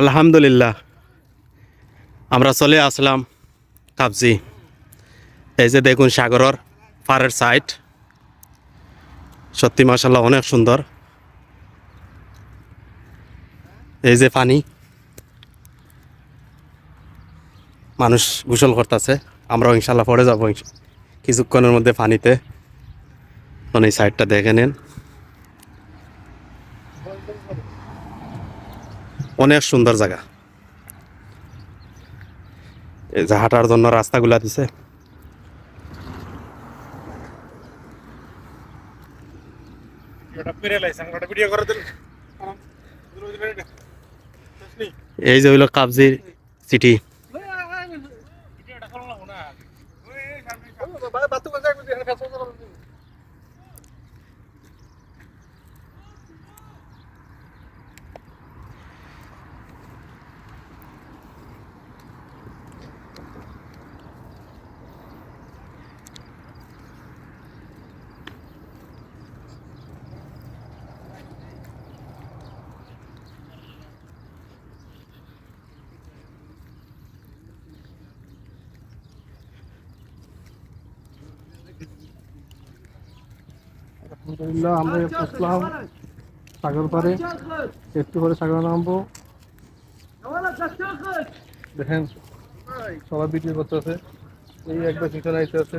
আলহামদুলিল্লাহ। আমরা চলে আসলাম কাবজি এই যে দেখুন সাগরের পাড়ের সাইড সত্যি মাসাল্লাহ অনেক সুন্দর। এই যে পানি। মানুষ গোসল করতেছে। আমরাও ইনশাল্লাহ পরে যাব কিছুক্ষণের মধ্যে পানিতে। মানে এই সাইডটা দেখে নেন। অনেক সুন্দর জায়গা। এই যে হাঁটার জন্য রাস্তাগুলা দিছে। এই যে হইল কাবজির সিটি আলহামদুলিল্লাহ আমরা আসলাম সাগর পারে একটু করে সাগর নামবো। দেখেন সবাই বিক্রি করতেছে। এই একবার শিকার আইতে আছে।